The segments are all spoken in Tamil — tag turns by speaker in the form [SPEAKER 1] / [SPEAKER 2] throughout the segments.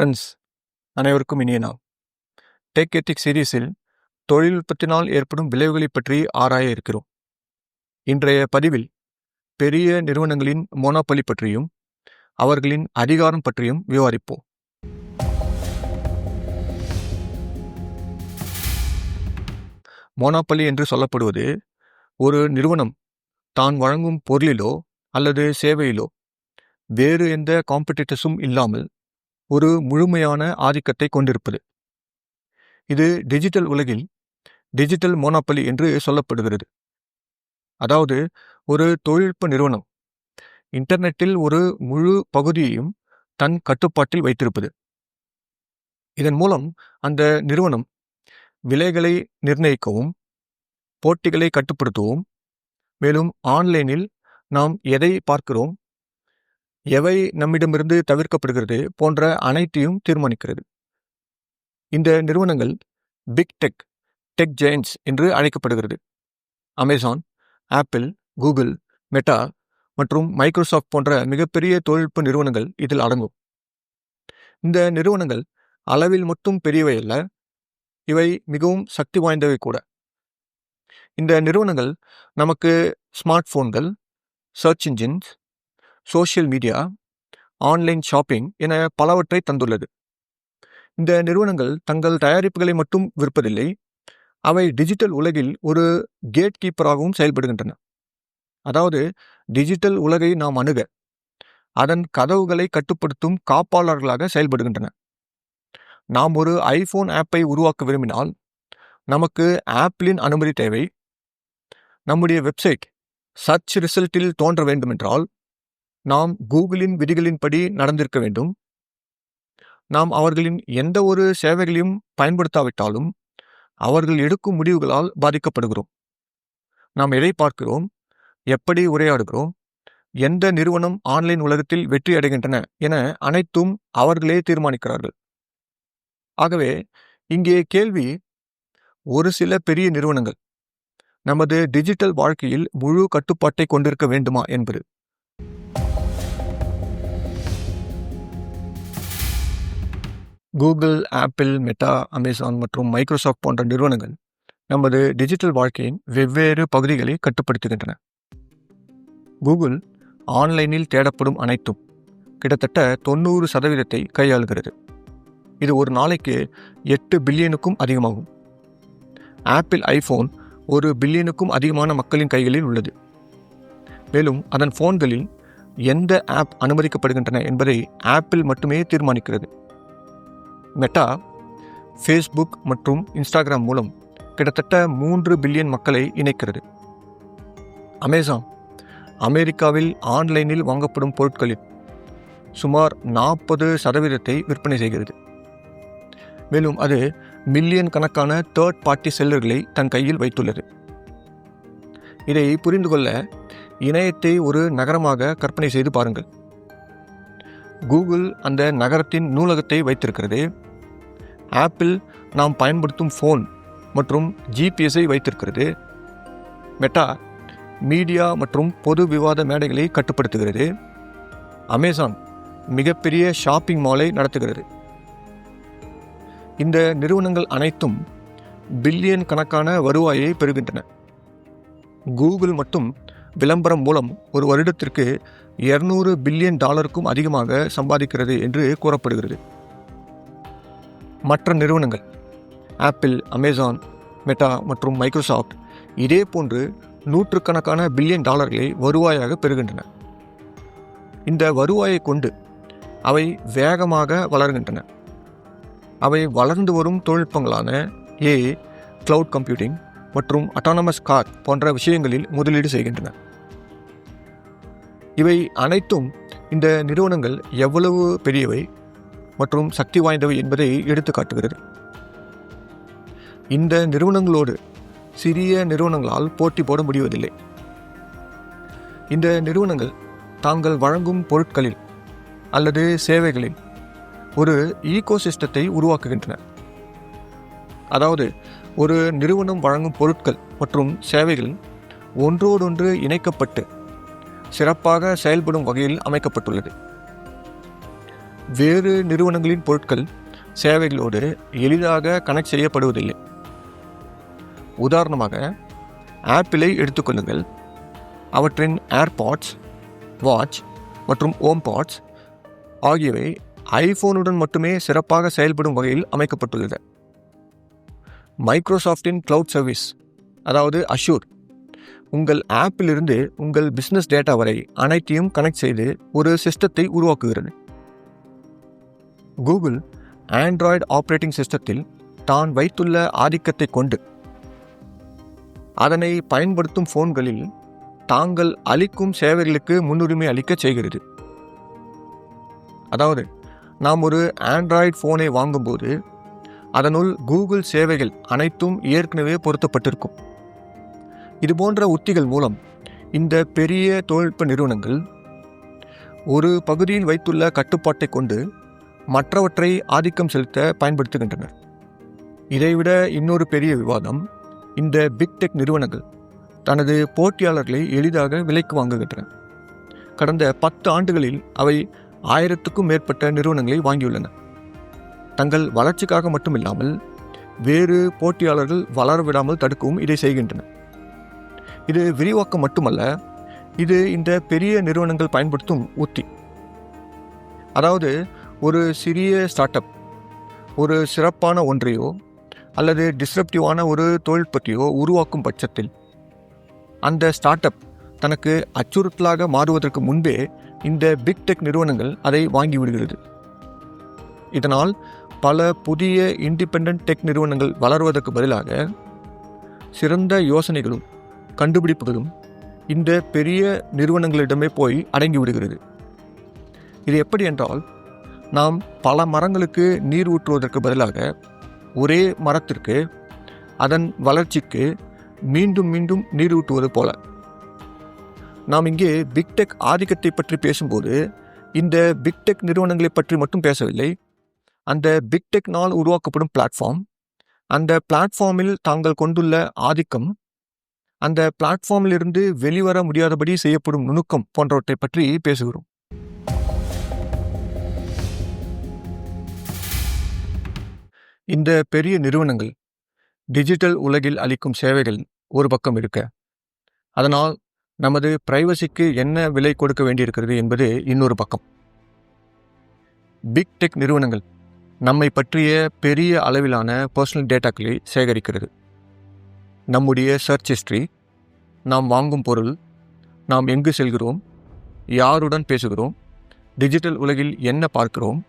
[SPEAKER 1] ஃப்ரெண்ட்ஸ் அனைவருக்கும் இனிய நாள். டெக் எத்திக் சீரீஸில் தொழில்நுட்பத்தினால் ஏற்படும் விளைவுகளைப் பற்றி ஆராய இருக்கிறோம். இன்றைய பதிவில் பெரிய நிறுவனங்களின் மோனோபலி பற்றியும் அவர்களின் அதிகாரம் பற்றியும் விவாதிப்போம். மோனோபலி என்று சொல்லப்படுவது ஒரு நிறுவனம் தான் வழங்கும் பொருளிலோ அல்லது சேவையிலோ வேறு எந்த காம்படிட்டர்ஸும் இல்லாமல் ஒரு முழுமையான ஆதிக்கத்தை கொண்டிருப்பது. இது டிஜிட்டல் உலகில் டிஜிட்டல் மோனோபலி என்று சொல்லப்படுகிறது. அதாவது ஒரு தொழில்நுட்ப நிறுவனம் இன்டர்நெட்டில் ஒரு முழு பகுதியையும் தன் கட்டுப்பாட்டில் வைத்திருப்பது. இதன் மூலம் அந்த நிறுவனம் விலைகளை நிர்ணயிக்கவும் போட்டிகளை கட்டுப்படுத்தவும் மேலும் ஆன்லைனில் நாம் எதை பார்க்கிறோம் எவை நம்மிடமிருந்து தவிர்க்கப்படுகிறது போன்ற அனைத்தையும் தீர்மானிக்கிறது. இந்த நிறுவனங்கள் பிக் டெக் டெக் ஜெயின்ஸ் என்று அழைக்கப்படுகிறது. அமேசான் ஆப்பிள் கூகுள் மெட்டா மற்றும் மைக்ரோசாஃப்ட் போன்ற மிகப்பெரிய தொழில்நுட்ப நிறுவனங்கள் இதில் அடங்கும். இந்த நிறுவனங்கள் அளவில் மட்டும் பெரியவை அல்ல இவை மிகவும் சக்தி வாய்ந்தவை கூட. இந்த நிறுவனங்கள் நமக்கு smart ஃபோன்கள் search engines social media online shopping என பலவற்றை தந்துள்ளது. இந்த நிறுவனங்கள் தங்கள் தயாரிப்புகளை மட்டும் விற்பதில்லை அவை டிஜிட்டல் உலகில் ஒரு கேட் கீப்பராகவும் செயல்படுகின்றன. அதாவது டிஜிட்டல் உலகை நாம் அணுக அதன் கதவுகளை கட்டுப்படுத்தும் காப்பாளர்களாக செயல்படுகின்றன. நாம் ஒரு ஐஃபோன் ஆப்பை உருவாக்க விரும்பினால் நமக்கு ஆப்பிளின் அனுமதி தேவை. நம்முடைய வெப்சைட் சர்ச் ரிசல்ட்டில் தோன்ற வேண்டுமென்றால் நாம் கூகுளின் விதிகளின்படி நடந்திருக்க வேண்டும். நாம் அவர்களின் எந்த ஒரு சேவைகளையும் பயன்படுத்தாவிட்டாலும் அவர்கள் எடுக்கும் முடிவுகளால் பாதிக்கப்படுகிறோம். நாம் எதை பார்க்கிறோம்? எப்படி உரையாடுகிறோம்? எந்த நிறுவனம் ஆன்லைன் உலகத்தில் வெற்றி அடைகின்றன என அனைத்தும் அவர்களே தீர்மானிக்கிறார்கள். ஆகவே இங்கே கேள்வி ஒரு சில பெரிய நிறுவனங்கள் நமது டிஜிட்டல் வாழ்க்கையில் முழு கட்டுப்பாட்டை கொண்டிருக்க வேண்டுமா என்பது. கூகுள் ஆப்பிள் மெட்டா அமேசான் மற்றும் மைக்ரோசாஃப்ட் போன்ற நிறுவனங்கள் நமது டிஜிட்டல் வாழ்க்கையின் வெவ்வேறு பகுதிகளை கட்டுப்படுத்துகின்றன. கூகுள் ஆன்லைனில் தேடப்படும் அனைத்தும் கிட்டத்தட்ட தொண்ணூறு சதவீதத்தை கையாளுகிறது. இது ஒரு நாளைக்கு எட்டு பில்லியனுக்கும் அதிகமாகும். ஆப்பிள் ஐஃபோன் ஒரு பில்லியனுக்கும் அதிகமான மக்களின் கைகளில் உள்ளது. மேலும் அதன் ஃபோன்களில் எந்த ஆப் அனுமதிக்கப்படுகின்றன என்பதை ஆப்பிள் மட்டுமே தீர்மானிக்கிறது. மெட்டா ஃபேஸ்புக் மற்றும் இன்ஸ்டாகிராம் மூலம் கிட்டத்தட்ட மூன்று பில்லியன் மக்களை இணைக்கிறது. அமேசான் அமெரிக்காவில் ஆன்லைனில் வாங்கப்படும் பொருட்களில் சுமார் நாற்பது சதவீதத்தை விற்பனை செய்கிறது. மேலும் அது மில்லியன் கணக்கான தேர்ட் பார்ட்டி செல்லர்களை தன் கையில் வைத்துள்ளது. இதை புரிந்து கொள்ள இணையத்தை ஒரு நகரமாக கற்பனை செய்து பாருங்கள். கூகுள் அந்த நகரத்தின் நூலகத்தை வைத்திருக்கிறது. ஆப்பிள் நாம் பயன்படுத்தும் ஃபோன் மற்றும் ஜிபிஎஸை வைத்திருக்கிறது. மெட்டா மீடியா மற்றும் பொது விவாத மேடைகளை கட்டுப்படுத்துகிறது. அமேசான் மிகப்பெரிய ஷாப்பிங் மாலை நடத்துகிறது. இந்த நிறுவனங்கள் அனைத்தும் பில்லியன் கணக்கான வருவாயை பெறுகின்றன. கூகுள் மட்டும் விளம்பரம் மூலம் ஒரு வருடத்திற்கு இருநூறு பில்லியன் டாலருக்கும் அதிகமாக சம்பாதிக்கிறது என்று கூறப்படுகிறது. மற்ற நிறுவனங்கள் ஆப்பிள் அமேசான் மெட்டா மற்றும் மைக்ரோசாஃப்ட் இதே போன்று நூற்றுக்கணக்கான பில்லியன் டாலர்களை வருவாயாக பெறுகின்றன. இந்த வருவாயை கொண்டு அவை வேகமாக வளர்கின்றன. அவை வளர்ந்து வரும் தொழில்நுட்பங்களான ஏ கிளவுட் கம்ப்யூட்டிங் மற்றும் அட்டானமஸ் கார் போன்ற விஷயங்களில் முதலீடு செய்கின்றன. இவை அனைத்தும் இந்த நிறுவனங்கள் எவ்வளவு பெரியவை மற்றும் சக்தி வாய்ந்தவை என்பதை எடுத்து காட்டுகிறது. இந்த நிறுவனங்களோடு சிறிய நிறுவனங்களால் போட்டி போட முடிவதில்லை. இந்த நிறுவனங்கள் தாங்கள் வழங்கும் பொருட்களில் அல்லது சேவைகளில் ஒரு ஈகோ சிஸ்டத்தை உருவாக்குகின்றன. அதாவது ஒரு நிறுவனம் வழங்கும் பொருட்கள் மற்றும் சேவைகள் ஒன்றோடொன்று இணைக்கப்பட்டு சிறப்பாக செயல்படும் வகையில் அமைக்கப்பட்டுள்ளது. வேறு நிறுவனங்களின் பொருட்கள் சேவைகளோடு எளிதாக கனெக்ட் செய்யப்படுவதில்லை. உதாரணமாக ஆப்பிளை எடுத்துக்கொள்ளுங்கள் அவற்றின் ஏர்பாட்ஸ் வாட்ச் மற்றும் ஓம் பாட்ஸ் ஆகியவை ஐஃபோனுடன் மட்டுமே சிறப்பாக செயல்படும் வகையில் அமைக்கப்பட்டுள்ளது. மைக்ரோசாஃப்டின் க்ளவுட் சர்வீஸ் அதாவது அஷூர் உங்கள் ஆப்பிலிருந்து உங்கள் பிஸ்னஸ் டேட்டா வரை அனைத்தையும் கனெக்ட் செய்து ஒரு சிஸ்டத்தை உருவாக்குகிறது. கூகுள் ஆண்ட்ராய்டு ஆப்ரேட்டிங் சிஸ்டத்தில் தான் வைத்துள்ள ஆதிக்கத்தை கொண்டு அதனை பயன்படுத்தும் ஃபோன்களில் தாங்கள் அளிக்கும் சேவைகளுக்கு முன்னுரிமை அளிக்க செய்கிறது. அதாவது நாம் ஒரு ஆண்ட்ராய்டு ஃபோனை வாங்கும்போது அதனுள் கூகுள் சேவைகள் அனைத்தும் ஏற்கனவே பொருத்தப்பட்டிருக்கும். இதுபோன்ற உத்திகள் மூலம் இந்த பெரிய தொழில்நுட்ப நிறுவனங்கள் ஒரு பகுதியில் வைத்துள்ள கட்டுப்பாட்டை கொண்டு மற்றவற்றை ஆதிக்கம் செலுத்த பயன்படுத்துகின்றனர். இதைவிட இன்னொரு பெரிய விவாதம் இந்த பிக் டெக் நிறுவனங்கள் தனது போட்டியாளர்களை எளிதாக விலைக்கு வாங்குகின்றன. கடந்த பத்து ஆண்டுகளில் அவை ஆயிரத்துக்கும் மேற்பட்ட நிறுவனங்களை வாங்கியுள்ளன. தங்கள் வளர்ச்சிக்காக மட்டுமில்லாமல் வேறு போட்டியாளர்கள் வளர விடாமல் தடுக்கவும் இதை செய்கின்றன. இது விரிவாக்கம் மட்டுமல்ல இது இந்த பெரிய நிறுவனங்கள் பயன்படுத்தும் உத்தி. அதாவது ஒரு சிறிய ஸ்டார்ட் அப் ஒரு சிறப்பான ஒன்றையோ அல்லது டிஸ்ரப்டிவான ஒரு தொழில்நுட்பத்தையோ உருவாக்கும் பட்சத்தில் அந்த ஸ்டார்ட் அப் தனக்கு அச்சுறுத்தலாக மாறுவதற்கு முன்பே இந்த பிக் டெக் நிறுவனங்கள் அதை வாங்கி விடுகிறது. இதனால் பல புதிய இண்டிபெண்ட் டெக் நிறுவனங்கள் வளர்வதற்கு பதிலாக சிறந்த யோசனைகளும் கண்டுபிடிப்புகளும் இந்த பெரிய நிறுவனங்களிடமே போய் அடங்கி விடுகிறது. இது எப்படி என்றால் நாம் பல மரங்களுக்கு நீர் ஊற்றுவதற்கு பதிலாக ஒரே மரத்திற்கு அதன் வளர்ச்சிக்கு மீண்டும் மீண்டும் நீர் ஊட்டுவது போல. நாம் இங்கே பிக்டெக் ஆதிக்கத்தை பற்றி பேசும்போது இந்த பிக்டெக் நிறுவனங்களை பற்றி மட்டும் பேசவில்லை அந்த பிக்டெக்னால் உருவாக்கப்படும் பிளாட்ஃபார்ம் அந்த பிளாட்ஃபார்மில் தாங்கள் கொண்டுள்ள ஆதிக்கம் அந்த பிளாட்ஃபார்மிலிருந்து வெளிவர முடியாதபடி செய்யப்படும் நுணுக்கம் போன்றவற்றை பற்றி பேசுகிறோம். இந்த பெரிய நிறுவனங்கள் டிஜிட்டல் உலகில் அளிக்கும் சேவைகள் ஒரு பக்கம் இருக்க அதனால் நமது பிரைவசிக்கு என்ன விலை கொடுக்க வேண்டியிருக்கிறது என்பது இன்னொரு பக்கம். பிக் டெக் நிறுவனங்கள் நம்மை பற்றிய பெரிய அளவிலான பர்சனல் டேட்டாக்களை சேகரிக்கிறது. நம்முடைய சர்ச் ஹிஸ்ட்ரி நாம் வாங்கும் பொருள் நாம் எங்கு செல்கிறோம் யாருடன் பேசுகிறோம் டிஜிட்டல் உலகில் என்ன பார்க்கிறோம்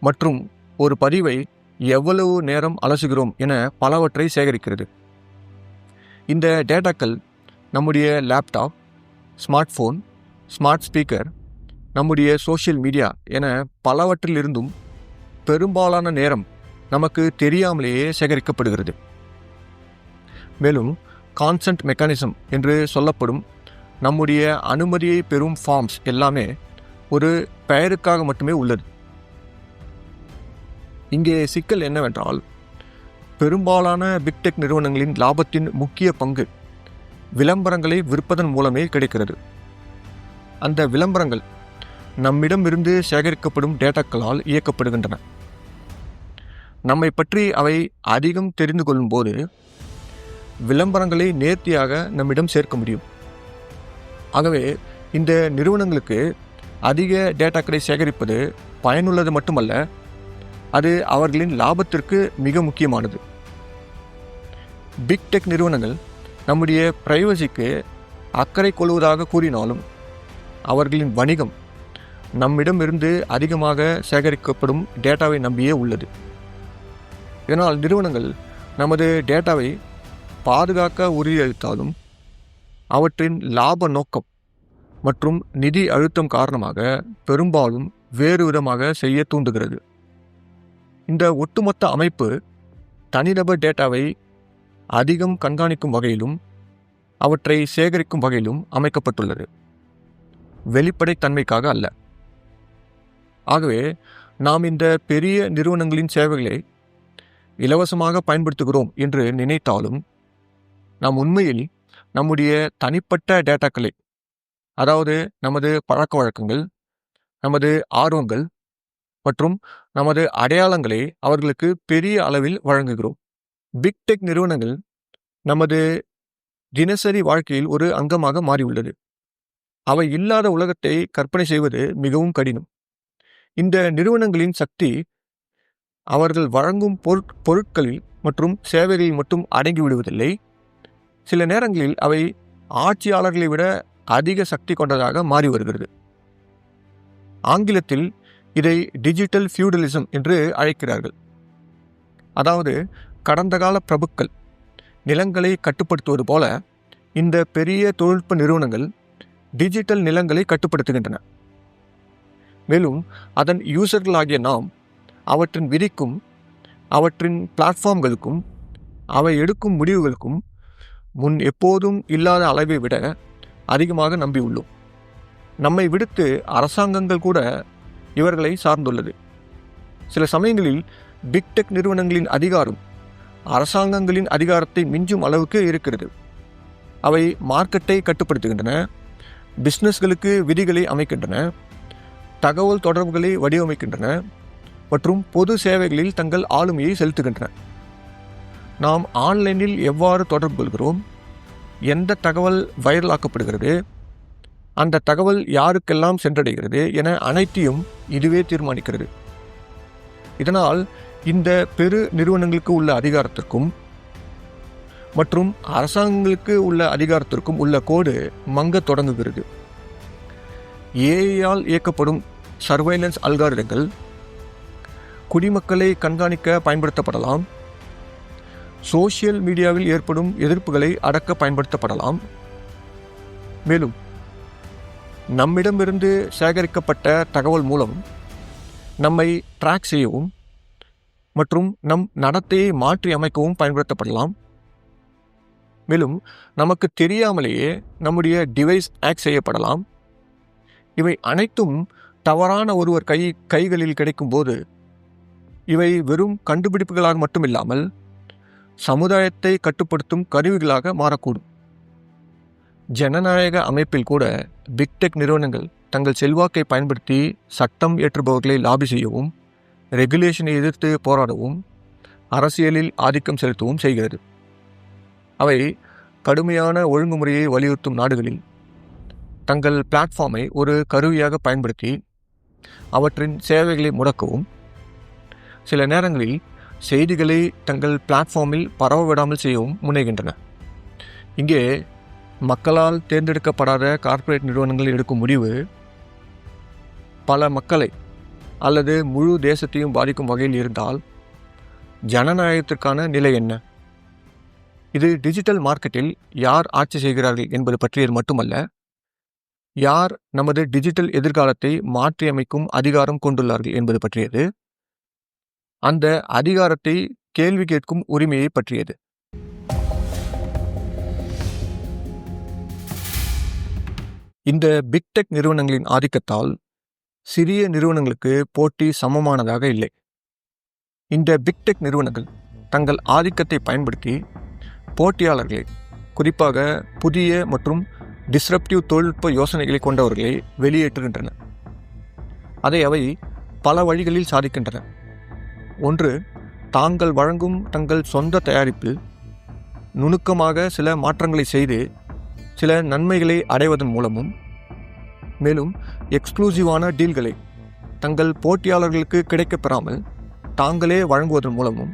[SPEAKER 1] மற்றும் ஒரு பதிவை எவ்வளவு நேரம் அலசுகிறோம் என பலவற்றை சேகரிக்கிறது. இந்த டேட்டாக்கள் நம்முடைய laptop smart phone smart speaker நம்முடைய சோஷியல் மீடியா என பலவற்றிலிருந்தும் பெரும்பாலான நேரம் நமக்கு தெரியாமலேயே சேகரிக்கப்படுகிறது. மேலும் கான்சன்ட் மெக்கானிசம் என்று சொல்லப்படும் நம்முடைய அனுமதியை பெறும் ஃபார்ம்ஸ் எல்லாமே ஒரு பெயருக்காக மட்டுமே உள்ளது. இங்கே சிக்கல் என்னவென்றால் பெரும்பாலான பிக்டெக் நிறுவனங்களின் லாபத்தின் முக்கிய பங்கு விளம்பரங்களை விற்பதன் மூலமே கிடைக்கிறது. அந்த விளம்பரங்கள் நம்மிடமிருந்து சேகரிக்கப்படும் டேட்டாக்களால் இயக்கப்படுகின்றன. நம்மை பற்றி அவை அதிகம் தெரிந்து கொள்ளும்போது விளம்பரங்களை நேர்த்தியாக நம்மிடம் சேர்க்க முடியும். ஆகவே இந்த நிறுவனங்களுக்கு அதிக டேட்டாக்களை சேகரிப்பது பயனுள்ளது மட்டுமல்ல அது அவர்களின் லாபத்திற்கு மிக முக்கியமானது. பிக் டெக் நிறுவனங்கள் நம்முடைய பிரைவசிக்கு அக்கறை கொள்வதாக கூறினாலும் அவர்களின் வணிகம் நம்மிடமிருந்து அதிகமாக சேகரிக்கப்படும் டேட்டாவை நம்பியே உள்ளது. இதனால் நிறுவனங்கள் நமது டேட்டாவை பாதுகாக்க உறுதியளித்தாலும் அவற்றின் லாப நோக்கம் மற்றும் நிதி அழுத்தம் காரணமாக பெரும்பாலும் வேறு விதமாக செய்ய தூண்டுகிறது. இந்த ஒட்டுமொத்த அமைப்பு தனிநபர் டேட்டாவை அதிகம் கண்காணிக்கும் வகையிலும் அவற்றை சேகரிக்கும் வகையிலும் அமைக்கப்பட்டுள்ளது. வெளிப்படைத்தன்மைக்காக அல்ல. ஆகவே நாம் இந்த பெரிய நிறுவனங்களின் சேவைகளை இலவசமாக பயன்படுத்துகிறோம் என்று நினைத்தாலும் நாம் உண்மையில் நம்முடைய தனிப்பட்ட டேட்டாக்களை அதாவது நமது பழக்க வழக்கங்கள் நமது ஆர்வங்கள் மற்றும் நமது அடையாளங்களை அவர்களுக்கு பெரிய அளவில் வழங்குகிறோம். பிக் டெக் நிறுவனங்கள் நமது தினசரி வாழ்க்கையில் ஒரு அங்கமாக மாறியுள்ளது. அவை இல்லாத உலகத்தை கற்பனை செய்வது மிகவும் கடினம். இந்த நிறுவனங்களின் சக்தி அவர்கள் வழங்கும் பொருட் பொருட்களில் மற்றும் சேவைகளில் மட்டும் அடங்கிவிடுவதில்லை சில நேரங்களில் அவை ஆட்சியாளர்களை விட அதிக சக்தி கொண்டதாக மாறி வருகிறது. ஆங்கிலத்தில் இதை டிஜிட்டல் ஃபியூடலிசம் என்று அழைக்கிறார்கள். அதாவது கடந்த கால பிரபுக்கள் நிலங்களை கட்டுப்படுத்துவது போல இந்த பெரிய தொழில்நுட்ப நிறுவனங்கள் டிஜிட்டல் நிலங்களை கட்டுப்படுத்துகின்றன. மேலும் அதன் யூசர்களாகிய நாம் அவற்றின் விதிக்கும் அவற்றின் பிளாட்ஃபார்ம்களுக்கும் அவை எடுக்கும் முடிவுகளுக்கும் முன் எப்போதும் இல்லாத அளவை விட அதிகமாக நம்பியுள்ளோம். நம்மை விடுத்து அரசாங்கங்கள் கூட இவர்களை சார்ந்துள்ளது. சில சமயங்களில் பிக் டெக் நிறுவனங்களின் அதிகாரம் அரசாங்கங்களின் அதிகாரத்தை மிஞ்சும் அளவுக்கு இருக்கிறது. அவை மார்க்கெட்டை கட்டுப்படுத்துகின்றன பிஸ்னஸ்களுக்கு விதிகளை அமைக்கின்றன தகவல் தொடர்புகளை வடிவமைக்கின்றன மற்றும் பொது சேவைகளில் தங்கள் ஆளுமையை செலுத்துகின்றன. நாம் ஆன்லைனில் எவ்வாறு தொடர்பு கொள்கிறோம்? எந்த தகவல் வைரலாக்கப்படுகிறது? அந்த தகவல் யாருக்கெல்லாம் சென்றடைகிறது என அனைத்தையும் இதுவே தீர்மானிக்கிறது. இதனால் இந்த பெரு நிறுவனங்களுக்கு உள்ள அதிகாரத்திற்கும் மற்றும் அரசாங்கங்களுக்கு உள்ள அதிகாரத்திற்கும் உள்ள கோடு மங்க தொடங்குகிறது. ஏஐயால் இயக்கப்படும் சர்வைலன்ஸ் அல்காரிதங்கள் குடிமக்களை கண்காணிக்க பயன்படுத்தப்படலாம். சோஷியல் மீடியாவில் ஏற்படும் எதிர்ப்புகளை அடக்க பயன்படுத்தப்படலாம். மேலும் நம்மிடமிருந்து சேகரிக்கப்பட்ட தகவல் மூலம் நம்மை ட்ராக் செய்யவும் மற்றும் நம் நடத்தையை மாற்றி அமைக்கவும் பயன்படுத்தப்படலாம். மேலும் நமக்கு தெரியாமலேயே நம்முடைய டிவைஸ் ஆக் செய்யப்படலாம். இவை அனைத்தும் தவறான ஒருவர் கை கைகளில் கிடைக்கும்போது இவை வெறும் கண்டுபிடிப்புகளாக மட்டுமில்லாமல் சமுதாயத்தை கட்டுப்படுத்தும் கருவிகளாக மாறக்கூடும். ஜனநாயக அமைப்பில் கூட பிக்டெக் நிறுவனங்கள் தங்கள் செல்வாக்கை பயன்படுத்தி சட்டம் ஏற்றுபவர்களை லாபி செய்யவும் ரெகுலேஷனை எதிர்த்து போராடவும் அரசியலில் ஆதிக்கம் செலுத்தவும் செய்கிறது. அவை கடுமையான ஒழுங்குமுறையை வலியுறுத்தும் நாடுகளில் தங்கள் பிளாட்ஃபார்மை ஒரு கருவியாக பயன்படுத்தி அவற்றின் சேவைகளை முடக்கவும் சில நேரங்களில் செய்திகளை தங்கள் பிளாட்ஃபார்மில் பரவ விடாமல் செய்யவும் முனைகின்றன. இங்கே மக்களால் தேர்ந்தெடுக்கப்படாத கார்ப்பரேட் நிறுவனங்கள் எடுக்கும் முடிவு பல மக்களை அல்லது முழு தேசத்தையும் பாதிக்கும் வகையில் இருந்தால் ஜனநாயகத்திற்கான நிலை என்ன? இது டிஜிட்டல் மார்க்கெட்டில் யார் ஆட்சி செய்கிறார்கள் என்பது பற்றியது மட்டுமல்ல யார் நமது டிஜிட்டல் எதிர்காலத்தை மாற்றியமைக்கும் அதிகாரம் கொண்டுள்ளார்கள் என்பது பற்றியது அந்த அதிகாரத்தை கேள்வி கேட்கும் உரிமையை பற்றியது. இந்த பிக் டெக் நிறுவனங்களின் ஆதிக்கத்தால் சிறிய நிறுவனங்களுக்கு போட்டி சமமானதாக இல்லை. இந்த பிக் டெக் நிறுவனங்கள் தங்கள் ஆதிக்கத்தை பயன்படுத்தி போட்டியாளர்களை குறிப்பாக புதிய மற்றும் டிஸ்ரப்டிவ் தொழில்நுட்ப யோசனைகளை கொண்டவர்களை வெளியேற்றுகின்றன. அதை அவை பல வழிகளில் சாதிக்கின்றன. ஒன்று தாங்கள் வழங்கும் தங்கள் சொந்த தயாரிப்பில் நுணுக்கமாக சில மாற்றங்களை செய்து சில நன்மைகளை அடைவதன் மூலமும் மேலும் எக்ஸ்க்ளூசிவான டீல்களை தங்கள் போட்டியாளர்களுக்கு கிடைக்கப்பெறாமல் தாங்களே வழங்குவதன் மூலமும்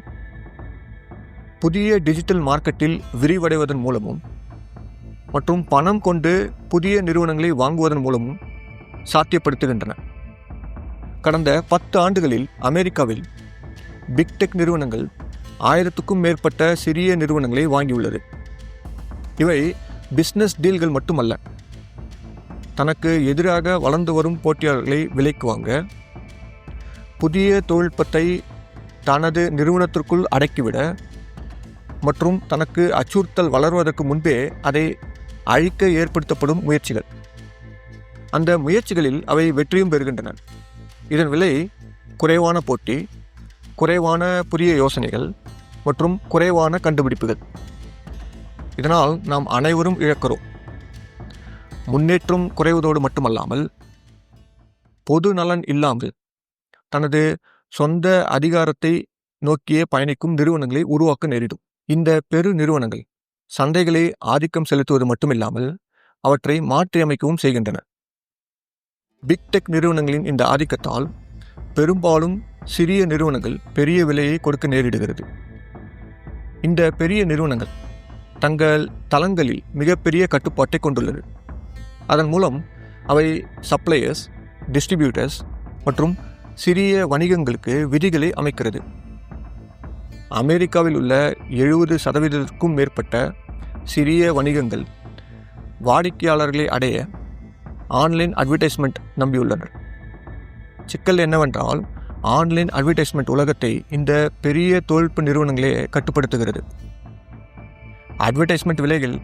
[SPEAKER 1] புதிய டிஜிட்டல் மார்க்கெட்டில் விரிவடைவதன் மூலமும் மற்றும் பணம் கொண்டு புதிய நிறுவனங்களை வாங்குவதன் மூலமும் சாத்தியப்படுத்துகின்றன. கடந்த பத்து ஆண்டுகளில் அமெரிக்காவில் பிக்டெக் நிறுவனங்கள் ஆயிரத்துக்கும் மேற்பட்ட சிறிய நிறுவனங்களை வாங்கியுள்ளது. இவை பிஸ்னஸ் டீல்கள் மட்டுமல்ல தனக்கு எதிராக வளர்ந்து வரும் போட்டியாளர்களை விலைக்கு வாங்க புதிய தொழில்நுட்பத்தை தனது நிறுவனத்திற்குள் அடக்கிவிட மற்றும் தனக்கு அச்சுறுத்தல் வளர்வதற்கு முன்பே அதை அழிக்க ஏற்படுத்தப்படும் முயற்சிகள். அந்த முயற்சிகளில் அவை வெற்றியும் பெறுகின்றன. இதன் விலை குறைவான போட்டி குறைவான புதிய யோசனைகள் மற்றும் குறைவான கண்டுபிடிப்புகள். இதனால் நாம் அனைவரும் இழக்கிறோம். முன்னேற்றம் குறைவதோடு மட்டுமல்லாமல் பொது நலன் இல்லாமல் தனது சொந்த அதிகாரத்தை நோக்கியே பயணிக்கும் நிறுவனங்களை உருவாக்க நேரிடும். இந்த பெரு நிறுவனங்கள் சந்தைகளை ஆதிக்கம் செலுத்துவது மட்டுமில்லாமல் அவற்றை மாற்றியமைக்கவும் செய்கின்றன. பிக் டெக் நிறுவனங்களின் இந்த ஆதிக்கத்தால் பெரும்பாலும் சிறிய நிறுவனங்கள் பெரிய விலையை கொடுக்க நேரிடுகிறது. இந்த பெரிய நிறுவனங்கள் தங்கள் தளங்களில் மிகப்பெரிய கட்டுப்பாட்டை கொண்டுள்ளது. அதன் மூலம் அவை சப்ளையர்ஸ் டிஸ்ட்ரிபியூட்டர்ஸ் மற்றும் சிறிய வணிகங்களுக்கு விதிகளை அமைக்கிறது. அமெரிக்காவில் உள்ள எழுபது சதவீதத்திற்கும் மேற்பட்ட சிறிய வணிகங்கள் வாடிக்கையாளர்களை அடைய ஆன்லைன் அட்வர்டைஸ்மெண்ட் நம்பியுள்ளனர். சிக்கல் என்னவென்றால் ஆன்லைன் அட்வர்டைஸ்மெண்ட் உலகத்தை இந்த பெரிய தொழில்நுட்ப நிறுவனங்களே கட்டுப்படுத்துகிறது. அட்வர்டைஸ்மெண்ட் விலைகள்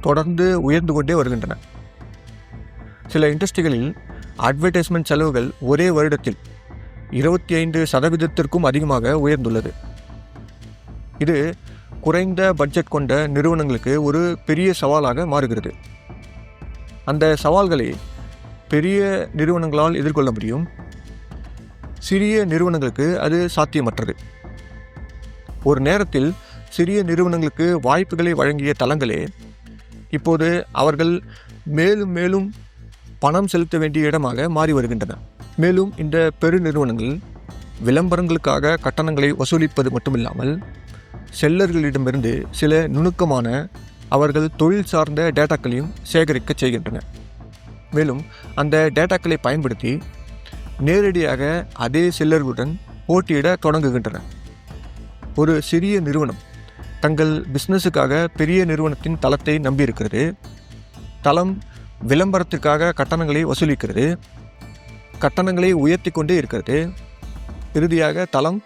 [SPEAKER 1] தொடர்ந்து உயர்ந்து கொண்டே வருகின்றன. சில இண்டஸ்ட்ரிகளில் அட்வர்டைஸ்மெண்ட் செலவுகள் ஒரே வருடத்தில் இருபத்தி ஐந்து சதவீதத்திற்கும் அதிகமாக உயர்ந்துள்ளது. இது குறைந்த பட்ஜெட் கொண்ட நிறுவனங்களுக்கு ஒரு பெரிய சவாலாக மாறுகிறது. அந்த சவால்களை பெரிய நிறுவனங்களால் எதிர்கொள்ள முடியும். சிறிய நிறுவனங்களுக்கு அது சாத்தியமற்றது. ஒரு நேரத்தில் சிறிய நிறுவனங்களுக்கு வாய்ப்புகளை வழங்கிய தளங்களே இப்போது அவர்கள் மேலும் மேலும் பணம் செலுத்த வேண்டிய இடமாக மாறி வருகின்றன. மேலும் இந்த பெருநிறுவனங்கள் விளம்பரங்களுக்காக கட்டணங்களை வசூலிப்பது மட்டுமில்லாமல் செல்லர்களிடமிருந்து சில நுணுக்கமான அவர்கள் தொழில் சார்ந்த டேட்டாக்களையும் சேகரிக்க செய்கின்றன. மேலும் அந்த டேட்டாக்களை பயன்படுத்தி நேரடியாக அதே செல்லர்களுடன் போட்டியிட தொடங்குகின்றன. ஒரு சிறிய நிறுவனம் தங்கள் பிஸ்னஸுக்காக பெரிய நிறுவனத்தின் தளத்தை நம்பியிருக்கிறது. தளம் விளம்பரத்திற்காக கட்டணங்களை வசூலிக்கிறது. கட்டணங்களை உயர்த்தி கொண்டே இருக்கிறது. இறுதியாக தளம்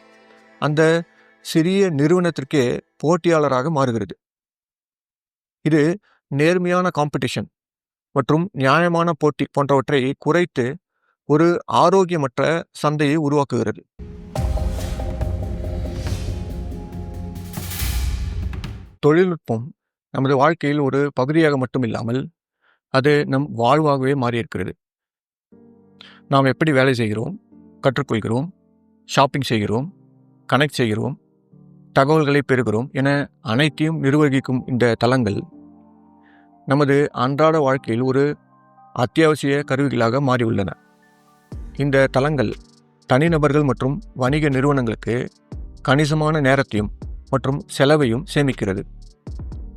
[SPEAKER 1] அந்த சிறிய நிறுவனத்திற்கே போட்டியாளராக மாறுகிறது. இது நேர்மையான காம்படிஷன் மற்றும் நியாயமான போட்டி போன்றவற்றை குறைத்து ஒரு ஆரோக்கியமற்ற சந்தையை உருவாக்குகிறது. தொழில்நுட்பம் நமது வாழ்க்கையில் ஒரு பகுதியாக மட்டும் இல்லாமல் அது நம் வாழ்வாகவே மாறியிருக்கிறது. நாம் எப்படி வேலை செய்கிறோம் கற்றுக்கொள்கிறோம் ஷாப்பிங் செய்கிறோம் கனெக்ட் செய்கிறோம் தகவல்களை பெறுகிறோம் என அனைத்தையும் நிர்வகிக்கும் இந்த தளங்கள் நமது அன்றாட வாழ்க்கையில் ஒரு அத்தியாவசிய கருவிகளாக மாறியுள்ளன. இந்த தளங்கள் தனிநபர்கள் மற்றும் வணிக நிறுவனங்களுக்கு கணிசமான நேரத்தையும் மற்றும் செலவையும் சேமிக்கிறது.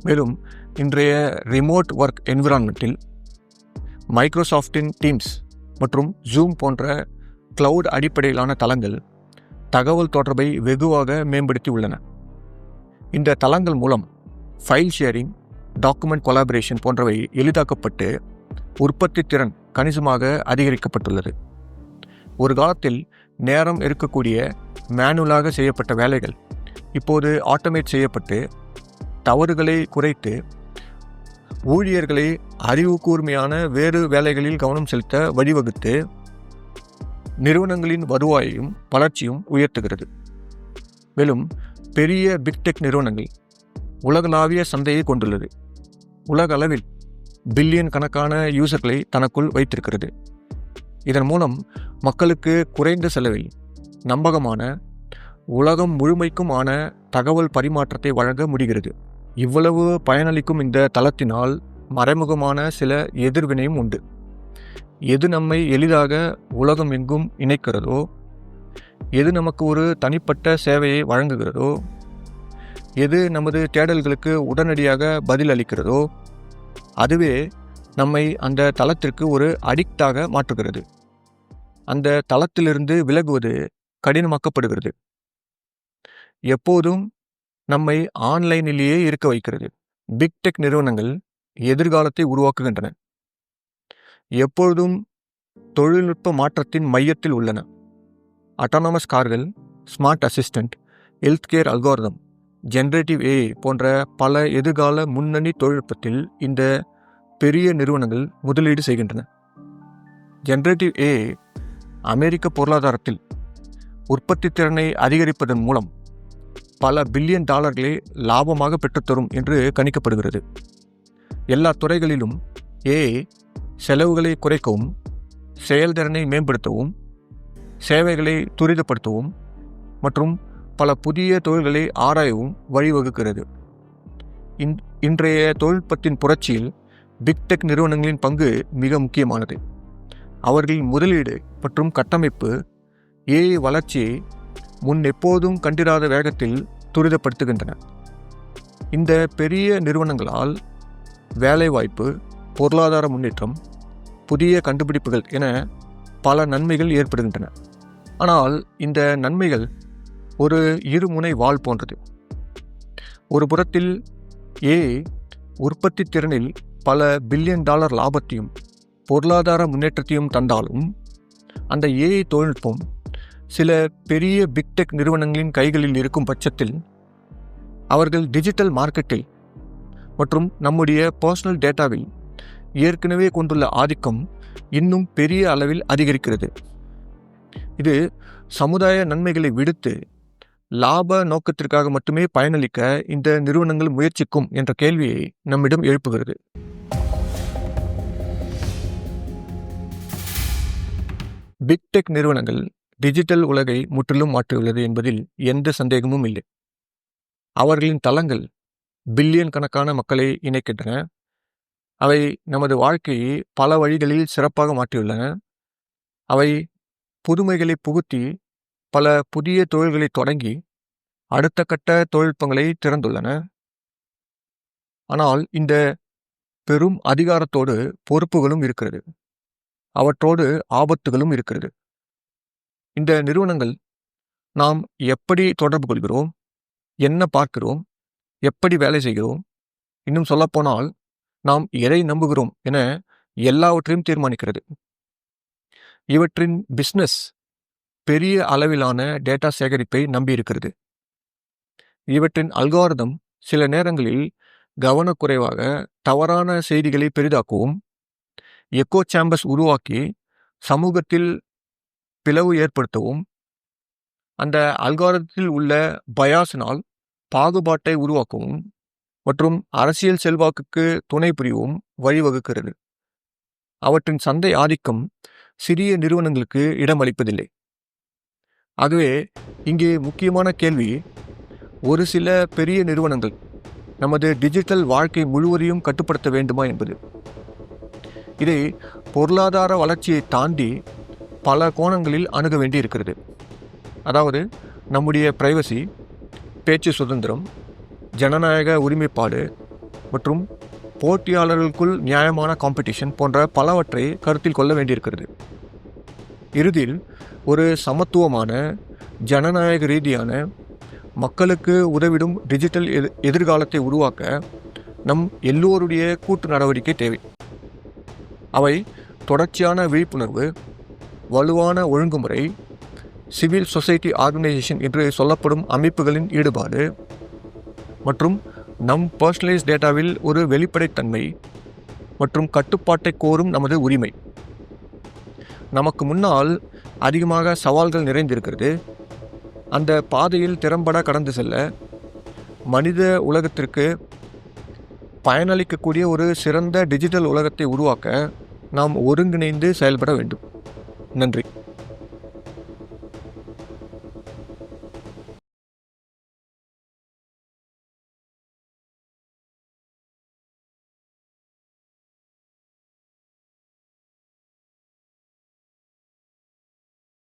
[SPEAKER 1] மேலும் இன்றைய ரிமோட் ஒர்க் என்விரான்மெண்ட்டில் மைக்ரோசாஃப்டின் டீம்ஸ் மற்றும் ஜூம் போன்ற கிளவுட் அடிப்படையிலான தளங்கள் தகவல் தொடர்பை வெகுவாக மேம்படுத்தி உள்ளன. இந்த தளங்கள் மூலம் ஃபைல் ஷேரிங் டாக்குமெண்ட் கொலாபரேஷன் போன்றவை எளிதாக்கப்பட்டு உற்பத்தி திறன் கணிசமாக அதிகரிக்கப்பட்டுள்ளது. ஒரு காலத்தில் நேரம் இருக்கக்கூடிய மேனுவலாக செய்யப்பட்ட வேலைகள். இப்போது ஆட்டோமேட் செய்யப்பட்டு தவறுகளை குறைத்து ஊழியர்களை அறிவு கூர்மையான வேறு வேலைகளில் கவனம் செலுத்த வழிவகுத்து நிறுவனங்களின் வருவாயையும் வளர்ச்சியும் உயர்த்துகிறது. மேலும் பெரிய பிக்டெக் நிறுவனங்கள் உலகளாவிய சந்தையை கொண்டுள்ளது. உலக அளவில் பில்லியன் கணக்கான யூசர்களை தனக்குள் வைத்திருக்கிறது. இதன் மூலம் மக்களுக்கு குறைந்த செலவில் நம்பகமான உலகம் முழுமைக்கும் ஆன தகவல் பரிமாற்றத்தை வழங்க முடிகிறது. இவ்வளவு பயனளிக்கும் இந்த தளத்தினால் மறைமுகமான சில எதிர்வினையும் உண்டு. எது நம்மை எளிதாக உலகம் எங்கும் இணைக்கிறதோ எது நமக்கு ஒரு தனிப்பட்ட சேவையை வழங்குகிறதோ எது நமது தேடல்களுக்கு உடனடியாக பதில் அளிக்கிறதோ அதுவே நம்மை அந்த தளத்திற்கு ஒரு அடிக்டாக மாற்றுகிறது. அந்த தளத்திலிருந்து விலகுவது கடினமாக்கப்படுகிறது. எப்போதும் நம்மை ஆன்லைனிலேயே இருக்க வைக்கிறது. பிக் டெக் நிறுவனங்கள் எதிர்காலத்தை உருவாக்குகின்றன. எப்பொழுதும் தொழில்நுட்ப மாற்றத்தின் மையத்தில் உள்ளன. அட்டானமஸ் கார்கள் smart assistant health care algorithm generative A போன்ற பல எதிர்கால முன்னணி தொழில்நுட்பத்தில் இந்த பெரிய நிறுவனங்கள் முதலீடு செய்கின்றன. ஜென்ரேட்டிவ் ஏ அமெரிக்க பொருளாதாரத்தில் உற்பத்தி திறனை அதிகரிப்பதன் மூலம் பல பில்லியன் டாலர்களை லாபமாக பெற்றுத்தரும் என்று கணிக்கப்படுகிறது. எல்லா துறைகளிலும் ஏ செலவுகளை குறைக்கவும் செயல்திறனை மேம்படுத்தவும் சேவைகளை துரிதப்படுத்தவும் மற்றும் பல புதிய தொழில்களை ஆராயவும் வழிவகுக்கிறது. இன் இன்றைய தொழில்நுட்பத்தின் புரட்சியில் பிக் டெக் நிறுவனங்களின் பங்கு மிக முக்கியமானது. அவர்களின் முதலீடு மற்றும் கட்டமைப்பு ஏஐ வளர்ச்சியை முன் எப்போதும் கண்டிராத வேகத்தில் துரிதப்படுத்துகின்றன. இந்த பெரிய நிறுவனங்களால் வேலைவாய்ப்பு பொருளாதார முன்னேற்றம் புதிய கண்டுபிடிப்புகள் என பல நன்மைகள் ஏற்படுகின்றன. ஆனால் இந்த நன்மைகள் ஒரு இருமுனை வாள் போன்றது. ஒரு புறத்தில் ஏஐ உற்பத்தி திறனில் பல பில்லியன் டாலர் லாபத்தையும் பொருளாதார முன்னேற்றத்தையும் தந்தாலும் அந்த ஏஐ தொழில்நுட்பம் சில பெரிய பிக்டெக் நிறுவனங்களின் கைகளில் இருக்கும் பட்சத்தில் அவர்கள் டிஜிட்டல் மார்க்கெட்டில் மற்றும் நம்முடைய பர்சனல் டேட்டாவில் ஏற்கனவே கொண்டுள்ள ஆதிக்கம் இன்னும் பெரிய அளவில் அதிகரிக்கிறது. இது சமுதாய நன்மைகளை விடுத்து லாப நோக்கத்திற்காக மட்டுமே பயனளிக்க இந்த நிறுவனங்கள் முயற்சிக்கும் என்ற கேள்வியை நம்மிடம் எழுப்புகிறது. பிக் டெக் நிறுவனங்கள் டிஜிட்டல் உலகை முற்றிலும் மாற்றியுள்ளது என்பதில் எந்த சந்தேகமும் இல்லை. அவர்களின் தளங்கள் பில்லியன் கணக்கான மக்களை இணைக்கின்றன. அவை நமது வாழ்க்கையை பல வழிகளில் சிறப்பாக மாற்றியுள்ளன. அவை புதுமைகளை புகுத்தி பல புதிய தொழில்களை தொடங்கி அடுத்த கட்ட தொழில்நுட்பங்களை திறந்துள்ளன. ஆனால் இந்த பெரும் அதிகாரத்தோடு பொறுப்புகளும் இருக்கிறது. அவற்றோடு ஆபத்துகளும் இருக்கிறது. இந்த நிறுவனங்கள் நாம் எப்படி தொடர்பு கொள்கிறோம்? என்ன பார்க்கிறோம்? எப்படி வேலை செய்கிறோம்? இன்னும் சொல்லப்போனால் நாம் எதை நம்புகிறோம் என எல்லாவற்றையும் தீர்மானிக்கிறது. இவற்றின் பிஸ்னஸ் பெரிய அளவிலான டேட்டா சேகரிப்பை நம்பியிருக்கிறது. இவற்றின் அல்காரதம் சில நேரங்களில் கவனக்குறைவாக தவறான செய்திகளை பெரிதாக்கவும் எக்கோ சாம்பஸ் உருவாக்கி சமூகத்தில் பிளவு ஏற்படுத்தவும் அந்த அல்காரத்தில் உள்ள பயாஸினால் பாகுபாட்டை உருவாக்கவும் மற்றும் அரசியல் செல்வாக்குக்கு துணை புரியவும் வழிவகுக்கிறது. அவற்றின் சந்தை ஆதிக்கம் சிறிய நிறுவனங்களுக்கு இடமளிப்பதில்லை. ஆகவே இங்கே முக்கியமான கேள்வி. ஒரு சில பெரிய நிறுவனங்கள் நமது டிஜிட்டல் வாழ்க்கை முழுவதையும் கட்டுப்படுத்த வேண்டுமா என்பது. இதை பொருளாதார வளர்ச்சியை தாண்டி பல கோணங்களில் அணுக வேண்டியிருக்கிறது. அதாவது நம்முடைய பிரைவசி பேச்சு சுதந்திரம் ஜனநாயக உரிமைப்பாடு மற்றும் போட்டியாளர்களுக்குள் நியாயமான காம்படிஷன் போன்ற பலவற்றை கருத்தில் கொள்ள வேண்டியிருக்கிறது. இறுதியில் ஒரு சமத்துவமான ஜனநாயக ரீதியான மக்களுக்கு உதவிடும் டிஜிட்டல் எதிர்காலத்தை உருவாக்க நம் எல்லோருடைய கூட்டு நடவடிக்கை தேவை. அவை தொடர்ச்சியான விழிப்புணர்வு வலுவான ஒழுங்குமுறை சிவில் சொசைட்டி ஆர்கனைசேஷன் என்று சொல்லப்படும் அமைப்புகளின் ஈடுபாடு மற்றும் நம் பர்சனலைஸ் டேட்டாவில் ஒரு வெளிப்படைத்தன்மை மற்றும் கட்டுப்பாட்டை கோரும் நமது உரிமை. நமக்கு முன்னால் அதிகமாக சவால்கள் நிறைந்திருக்கிறது. அந்த பாதையில் திறம்பட கடந்து செல்ல மனித உலகத்திற்கு பயனளிக்கக்கூடிய ஒரு சிறந்த டிஜிட்டல் உலகத்தை உருவாக்க நாம் ஒருங்கிணைந்து செயல்பட வேண்டும். நன்றி.